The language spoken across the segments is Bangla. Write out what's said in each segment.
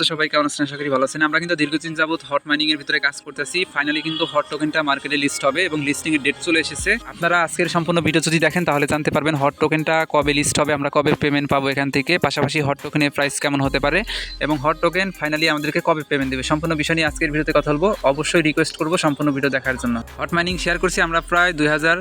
তো সবাই কেমন আছেন? আশা করি ভালো আছেন। আমরা কিন্তু দীর্ঘদিন যাবত হট মাইনিং এর ভিতরে কাজ করতেছি। ফাইনালি কিন্তু হট টোকেনটা মার্কেটে লিস্ট হবে এবং লিস্টিং এর ডেট চলে এসেছে। আপনারা আজকের সম্পূর্ণ ভিডিও যদি দেখেন, তাহলে জানতে পারবেন হট টোকেনটা কবে লিস্ট হবে। আমরা কবে পেমেন্ট পাবো এখান থেকে। পাশাপাশি হট টোকেনের প্রাইস কেমন হতে পারে এবং হট টোকেন ফাইনালি আমাদেরকে কবে পেমেন্ট দেবে? সম্পূর্ণ বিষয় নিয়ে আজকের ভিডিওতে কথা বলব। অবশ্যই রিকোয়েস্ট করব সম্পূর্ণ ভিডিও দেখার জন্য। হট মাইনিং শেয়ার করছি আমরা প্রায় দুই হাজার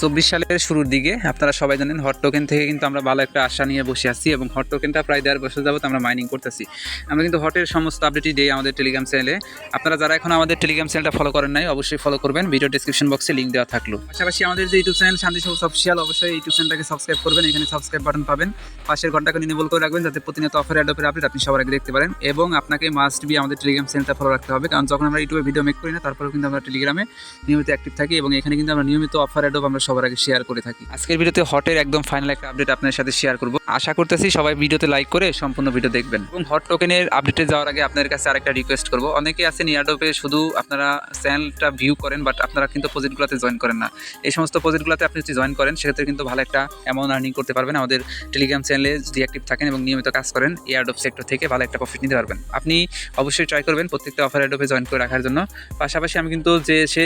চব্বিশ সালের শুরুর দিকে, আপনারা সবাই জানেন হট টোকেন থেকে কিন্তু আমরা ভালো একটা আশা নিয়ে বসে আছি এবং হট টোকেনটা প্রায় দেড় বছর যাবত আমরা মাইনিং করতেছি। আমরা কিন্তু হটের সমস্ত আপডেটই দিই আমাদের টেলিগ্রাম চ্যানেলে আপনারা যারা এখন আমাদের টেলিগ্রাম চ্যানেলটা ফলো করেন নাই, অবশ্যই ফলো করবেন। ভিডিও ডিসক্রিপশন বক্সে লিঙ্ক দেওয়া থাকল। পাশাপাশি আমাদের যে ইউটিউব চ্যানেল শান্তি সবুজ অফিসিয়াল অবশ্যই ইউটিউব চ্যানেলটাকে সাবস্ক্রাইব করবেন। এখানে সাবস্ক্রাইব বাটন পাবেন। পাশের ঘন্টাকে নিনেবল করে রাখবেন যাতে প্রতিনিয়ত অফার অ্যাডপের আপডেট আপনি সবার আগে দেখতে পারেন। এবং আপনাকে মাস্ট বি আমাদের টেলিগ্রাম চ্যানেলটা ফলো রাখতে হবে। কারণ যখন আমরা ইউটিউবে ভিডিও মেক করি না, তারপরেও কিন্তু আমরা টেলিগ্রামে নিয়মিত অ্যাক্টিভ থাকি এবং এখানে কিন্তু আমরা নিয়মিত অফার অ্যাডপ আমরা সবার আগে শেয়ার করে থাকি। আজকের ভিডিওতে হটের একদম ফাইনাল একটা আপডেট আপনার সাথে শেয়ার করব। আশা করতেছি সবাই ভিডিওতে লাইক করে সম্পূর্ণ ভিডিও দেখবেন। এবং হট টোকেনের আপডেটে যাওয়ার আগে আপনাদের কাছে আরেকটা রিকোয়েস্ট করব। অনেকে আছেন ইয়ারডপে শুধু আপনারা চ্যানেলটা ভিউ করেন বাট আপনারা কিন্তু প্রজেক্টগুলোতে জয়েন করেন না। এই সমস্ত প্রজেক্টগুলোতে আপনি যদি জয়েন করেন, সেক্ষেত্রে কিন্তু ভালো একটা অ্যামাউন্ট আর্নিং করতে পারবেন। আমাদের টেলিগ্রাম চ্যানেলে যদি অ্যাক্টিভ থাকেন এবং নিয়মিত কাজ করেন এয়ারডপ সেক্টর থেকে ভালো একটা প্রফিট নিতে পারবেন। আপনি অবশ্যই ট্রাই করবেন প্রত্যেকটা অফার অ্যাডপে জয়েন করে রাখার জন্য। পাশাপাশি আমি কিন্তু যে সে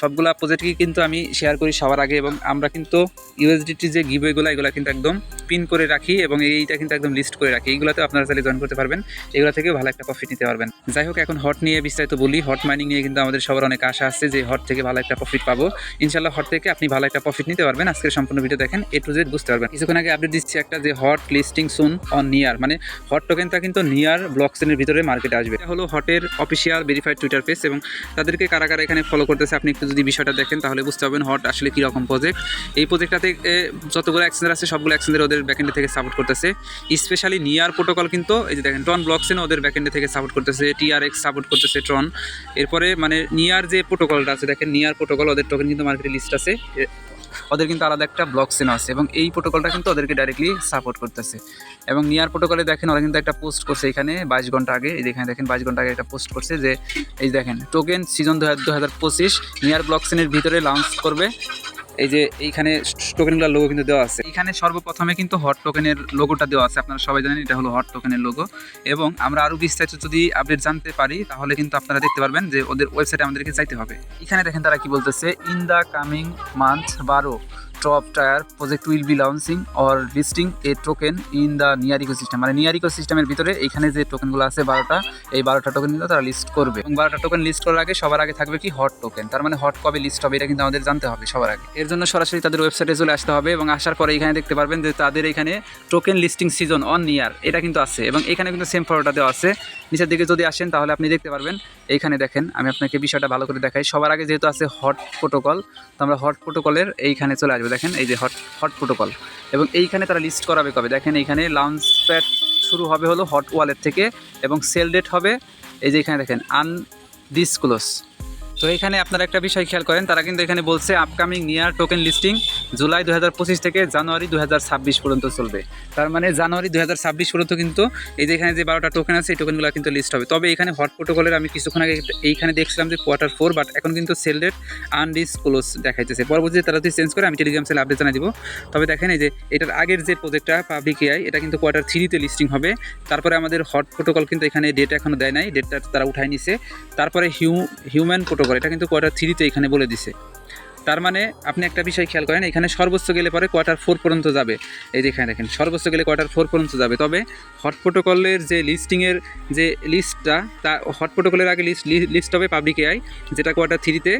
সবগুলা প্রজেক্টই কিন্তু আমি শেয়ার করি সবার আগে এবং আমরা কিন্তু ইউএসডিটি যে গিভওয়েগুলো এগুলো কিন্তু একদম পিন করে রাখি এবং এইটা কিন্তু একদম লিস্ট করে রাখি। এইগুলোতে আপনারা চাইলে জয়েন করতে পারবেন। এগুলো থেকেও ভালো একটা প্রফিট নিতে পারবেন। যাই হোক, এখন হট নিয়ে বিস্তারিত বলি। হট মাইনিং নিয়ে কিন্তু আমাদের সবার অনেক আশা আছে যে হট থেকে ভালো একটা প্রফিট পাবো। ইনশাল্লাহ হট থেকে আপনি ভালো একটা প্রফিট নিতে পারবেন। আজকের সম্পূর্ণ ভিডিও দেখেন এ টু জেড বুঝতে পারবেন। কিছুক্ষণ আগে আপডেট দিচ্ছি একটা যে hot listing soon on near মানে হট টোকেনটা কিন্তু নিয়ার ব্লক চেনের ভিতরে মার্কেটে আসবে। এটা হলো হটের অফিসিয়াল ভেরিফাইড টুইটার পেজ এবং তাদেরকে কারা কারা এখানে ফলো করতেছে, আপনি একটু যদি বিষয়টা দেখেন, তাহলে বুঝতে পারবেন হট আসলে কীরকম প্রজেক্ট এই প্রজেক্টটাতে যতগুলো অ্যাক্সেঞ্জার আছে, সবগুলো অ্যাক্সেঞ্জার ওদের ব্যাকেন্ডে থেকে সাপোর্ট করতেছে। স্পেশালি নিয়ার প্রোটোকল কিন্তু, এই যে দেখেন টন ব্লকসেন ওদের ব্যাকেন্ডে থেকে সাপোর্ট করতেছে টিআরএক্স সাপোর্ট করতেছে ট্রন এরপরে মানে নিয়ার যে প্রোটোকলটা আছে, দেখেন নিয়ার প্রোটোকল ওদের টোকেন কিন্তু মার্কেটে লিস্ট আছে। ওদের কিন্তু আলাদা একটা ব্লক সিন আছে এবং এই প্রোটোকলটা কিন্তু ওদেরকে ডাইরেক্টলি সাপোর্ট করতেছে। এবং নিয়ার প্রোটোকলে দেখেন ওরা কিন্তু একটা পোস্ট করছে এখানে বাইশ ঘণ্টা আগে। এই দেখেন দেখেন বাইশ ঘণ্টা আগে একটা পোস্ট করছে যে, এই দেখেন টোকেন সিজন দু হাজার পঁচিশ, নিয়ার ব্লক চেনের ভিতরে লঞ্চ করবে। এই যে এইখানে টোকেনগুলোর লোগো কিন্তু দেওয়া আছে। এখানে সর্বপ্রথমে কিন্তু হট টোকেনের লোগোটা দেওয়া আছে, আপনারা সবাই জানেন এটা হলো হট টোকেনের লোগো এবং আমরা আরও বিস্তারিত যদি আপডেট জানতে পারি, তাহলে কিন্তু আপনারা দেখতে পারবেন যে ওদের ওয়েবসাইটে আমাদেরকে চাইতে হবে। এখানে দেখেন তারা কি বলতেছে ইন দ্য কামিং মান্থ বারো top tier project will be launching or listing a token in the near ecosystem মানে নিয়ার ইকোসিস্টেমের ভিতরে এখানে যে টোকেনগুলো আছে বারোটা, এই বারোটা টোকেন কিন্তু তারা লিস্ট করবে। এবং বারোটা টোকেন লিস্ট করার আগে সবার আগে থাকবে কি হট টোকেন তার মানে হট কবে লিস্ট হবে এটা কিন্তু আমাদের জানতে হবে সবার আগে। এর জন্য সরাসরি তাদের ওয়েবসাইটে চলে আসতে হবে এবং আসার পরে এখানে দেখতে পারবেন যে তাদের এখানে token listing season on near এটা কিন্তু আছে এবং এখানে কিন্তু সেম ফটোটা দেওয়া আছে। নিচের দিকে যদি আসেন তাহলে আপনি দেখতে পারবেন এইখানে দেখেন, আমি আপনাকে বিষয়টা ভালো করে দেখাই। সবার আগে যেহেতু আছে হট প্রোটোকল তো আমরা হট প্রোটোকলের এইখানে চলে আসব। দেখেন এই যে হট হট প্রোটোকল এবং এইখানে তারা লিস্ট করাবে কবে? দেখেন এইখানে লঞ্চ প্যাড শুরু হবে হলো হট ওয়ালেট থেকে এবং সেল ডেট হবে এই যে এখানে দেখেন আন ডিসক্লোজ তো এখানে আপনারা একটা বিষয় খেয়াল করেন, তারা কিন্তু এখানে বলছে upcoming near token listing July দু হাজার পঁচিশ থেকে জানুয়ারি দু হাজার ছাব্বিশ পর্যন্ত চলবে। তার মানে জানুয়ারি দু হাজার ছাব্বিশ পর্যন্ত কিন্তু এই যে এখানে যে বারোটা টোকেন আছে, এই টোকেনগুলো কিন্তু লিস্ট হবে। তবে এখানে হট প্রোটোকলের আমি কিছুক্ষণ আগে এইখানে দেখছিলাম যে কোয়ার্টার ফোর বাট এখন কিন্তু সেল ডেট আনডিসক্লোজ দেখাইতেছে। পরবর্তীতে তারা যদি চেঞ্জ করে, আমি টেলিগ্রাম সেল আপডেট জানিয়ে দিব। তবে দেখেন এই যে এটার আগের যে প্রজেক্টটা পাবলিক এআই এটা কিন্তু কোয়ার্টার থ্রিতে লিস্টিং হবে। তারপরে আমাদের হট প্রোটোকল কিন্তু এখানে ডেট এখনও দেয় নাই ডেটটা তারা উঠাই নিছে। তারপরে হিউ হিউম্যান প্রোটোকল এটা কিন্তু কোয়ার্টার থ্রিতে এখানে বলে দিছে। তার মানে আপনি একটা বিষয় খেয়াল করেন, এখানে সর্বোচ্চ গেলে পরে কোয়ার্টার ফোর পর্যন্ত যাবে। এই যে এখানে দেখেন, সর্বোচ্চ গেলে কোয়ার্টার ফোর পর্যন্ত যাবে। তবে হট প্রোটোকলের যে লিস্টিংয়ের যে লিস্টটা তা হট প্রোটোকলের আগে লিস্ট লিস্ট হবে পাবলিক এআই যেটা কোয়ার্টার থ্রিতে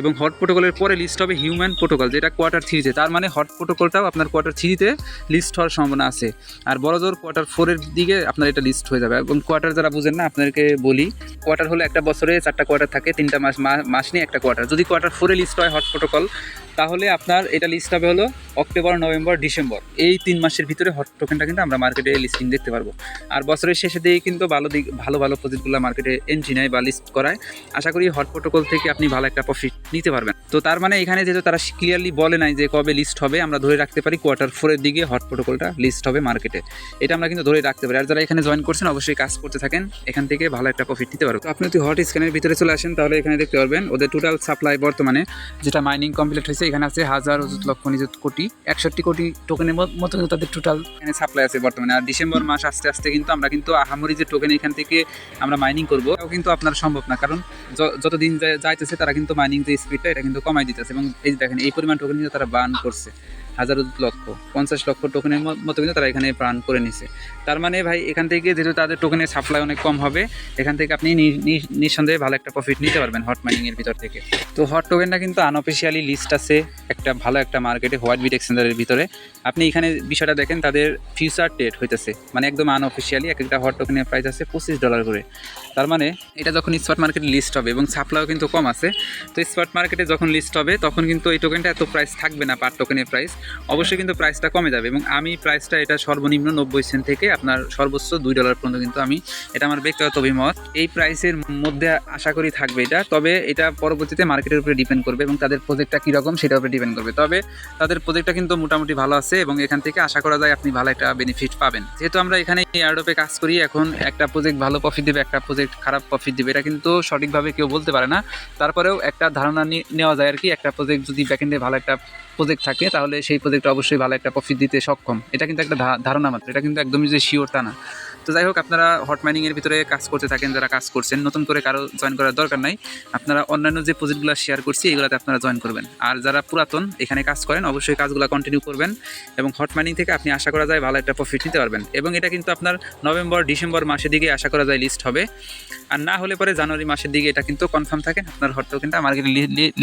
এবং হট প্রোটোকলের পরে লিস্ট হবে হিউম্যান প্রোটোকল যেটা কোয়ার্টার থ্রিতে তার মানে হট প্রোটোকলটাও আপনার কোয়ার্টার থ্রিতে লিস্ট হওয়ার সম্ভাবনা আছে। আর বড় জোর কোয়ার্টার ফোরের দিকে আপনার এটা লিস্ট হয়ে যাবে। এবং কোয়ার্টার যারা বুঝেন না, আপনাদেরকে বলি কোয়ার্টার হলো একটা বছরে চারটা কোয়ার্টার থাকে, তিনটা মাস মাস নিয়ে একটা কোয়ার্টার যদি কোয়ার্টার ফোরে লিস্ট হয় হট প্রোটোকল তাহলে আপনার এটা লিস্ট হবে হলো অক্টোবর, নভেম্বর, ডিসেম্বর। এই তিন মাসের ভিতরে হট টোকেনটা কিন্তু আমরা মার্কেটে লিস্টিং দেখতে পারব। আর বছরের শেষে দিয়ে কিন্তু ভালো দিক, ভালো ভালো প্রজেক্টগুলো মার্কেটে এন্ট্রি নেয় বা লিস্ট করায়। আশা করি হট প্রোটোকল থেকে আপনি ভালো একটা প্রফিট নিতে পারবেন। তো তার মানে এখানে যেহেতু তারা ক্লিয়ারলি বলে নাই যে কবে লিস্ট হবে আমরা ধরে রাখতে পারি কোয়ার্টার ফোরের দিকে হট প্রোটোকলটা লিস্ট হবে মার্কেটে এটা আমরা কিন্তু ধরে রাখতে পারি। আর যারা এখানে জয়েন করছেন অবশ্যই কাজ করতে থাকেন। এখান থেকে ভালো একটা প্রফিট নিতে পারবেন তো আপনি যদি হট স্ক্যানের ভিতরে চলে আসেন তাহলে এখানে দেখতে পারবেন ওদের টোটাল সাপ্লাই বর্তমানে যেটা মাইনিং কমপ্লিট হয়েছে এখানে আছে হাজার লক্ষ নিযুত কোটি একষট্টি কোটি টোকেনের মতো কিন্তু তাদের টোটাল এখানে সাপ্লাই আছে বর্তমানে। আর ডিসেম্বর মাস আস্তে আস্তে কিন্তু আমরা কিন্তু আহামরি যে টোকেন এখান থেকে আমরা মাইনিং করব তাও কিন্তু আপনার সম্ভব না। কারণ য- যতদিন যাইতেছে তারা কিন্তু মাইনিং যে স্পিডটা এটা কিন্তু কমাই দিতেছে। এবং এই দেখেন এই পরিমাণ টোকেন কিন্তু তারা বান করছে। হাজার লক্ষ, পঞ্চাশ লক্ষ টোকেনের মতো কিন্তু তারা এখানে প্রাণ করে নিছে। তার মানে ভাই, এখান থেকে যেহেতু তাদের টোকেনের সাপ্লাই অনেক কম হবে, এখান থেকে আপনি নিঃসন্দেহে ভালো একটা প্রফিট নিতে পারবেন হট মাইনিংয়ের ভিতর থেকে। তো হট টোকেনটা কিন্তু আনঅফিসিয়ালি লিস্ট আছে একটা ভালো একটা মার্কেটে হোয়াইট বিট এক্সচেঞ্জারের ভিতরে। আপনি এখানে বিষয়টা দেখেন, তাদের ফিউচার ডেট হইতেছে। মানে একদম আনঅফিসিয়ালি এক একটা হট টোকেনের প্রাইস আছে পঁচিশ ডলার করে। তার মানে এটা যখন স্পট মার্কেটে লিস্ট হবে এবং সাপ্লাইও কিন্তু কম আছে, তো স্পট মার্কেটে যখন লিস্ট হবে, তখন কিন্তু এই টোকেনটা এত প্রাইস থাকবে না পার টোকেনের প্রাইস অবশ্যই কিন্তু প্রাইসটা কমে যাবে এবং আমি প্রাইসটা এটা সর্বনিম্ন নব্বই সেন্ট থেকে আপনার সর্বোচ্চ দুই ডলার পর্যন্ত কিন্তু আমি এটা আমার ব্যক্তিগত অভিমত। এই প্রাইসের মধ্যে আশা করি থাকবে এটা। তবে এটা পরবর্তীতে মার্কেটের উপরে ডিপেন্ড করবে এবং তাদের প্রজেক্টটা কীরকম সেটার উপরে ডিপেন্ড করবে। তবে তাদের প্রজেক্টটা কিন্তু মোটামুটি ভালো আছে এবং এখান থেকে আশা করা যায় আপনি ভালো একটা বেনিফিট পাবেন। যেহেতু আমরা এখানে এয়ারডোপে কাজ করি, এখন একটা প্রজেক্ট ভালো প্রফিট দেবে, একটা প্রজেক্ট খারাপ প্রফিট দেবে, এটা কিন্তু সঠিকভাবে কেউ বলতে পারে না। তারপরেও একটা ধারণা নেওয়া যায় আর কি, একটা প্রজেক্ট যদি ব্যাকেন্ডে ভালো একটা প্রজেক্ট থাকে, তাহলে সেই প্রজেক্ট অবশ্যই ভালো একটা প্রফিট দিতে সক্ষম। এটা কিন্তু একটা ধারণা মাত্র। এটা কিন্তু একদমই যে শিওর তা না। তো যাই হোক, আপনারা হট মাইনিংয়ের ভিতরে কাজ করতে থাকেন, যারা কাজ করছেন, নতুন করে কারও জয়েন করার দরকার নাই। আপনারা অন্যান্য যে প্রজেক্টগুলো শেয়ার করছি, এগুলোতে আপনারা জয়েন করবেন। আর যারা পুরাতন, এখানে কাজ করেন, অবশ্যই কাজগুলো কন্টিনিউ করবেন এবং হট মাইনিং থেকে আপনি আশা করা যায় ভালো একটা প্রফিট নিতে পারবেন। এবং এটা কিন্তু আপনার নভেম্বর, ডিসেম্বর মাসের দিকে আশা করা যায় লিস্ট হবে। আর না হলে পরে জানুয়ারি মাসের দিকে এটা কিন্তু কনফার্ম থাকে, আপনার হট টোকেনটা মার্কেটে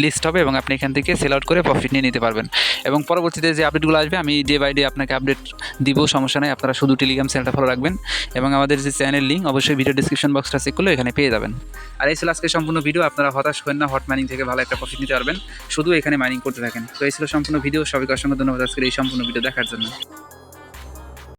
লিস্ট হবে এবং আপনি এখান থেকে সেল আউট করে প্রফিট নিয়ে নিতে পারবেন। এবং পরবর্তীতে যে আপডেটগুলো আসবে, আমি ডে বাই ডে আপনাকে আপডেট দিব, সমস্যা নেই, আপনারা শুধু টেলিগ্রাম চ্যানেলটা ফলো রাখবেন। এবং আমাদের যে চ্যানেল লিঙ্ক অবশ্যই ভিডিও ডিসক্রিপশন বক্সটা চেক করলে এখানে পেয়ে যাবেন। আর এই ছিল আজকে সম্পূর্ণ ভিডিও আপনারা হতাশ হবেন না হট মাইনিং থেকে ভালো একটা প্রফিট নিতে পারবেন। শুধু এখানে মাইনিং করতে থাকেন। তো এই ছিল সম্পূর্ণ ভিডিও সবাইকে অসংখ্য ধন্যবাদ আজকের এই সম্পূর্ণ ভিডিও দেখার জন্য।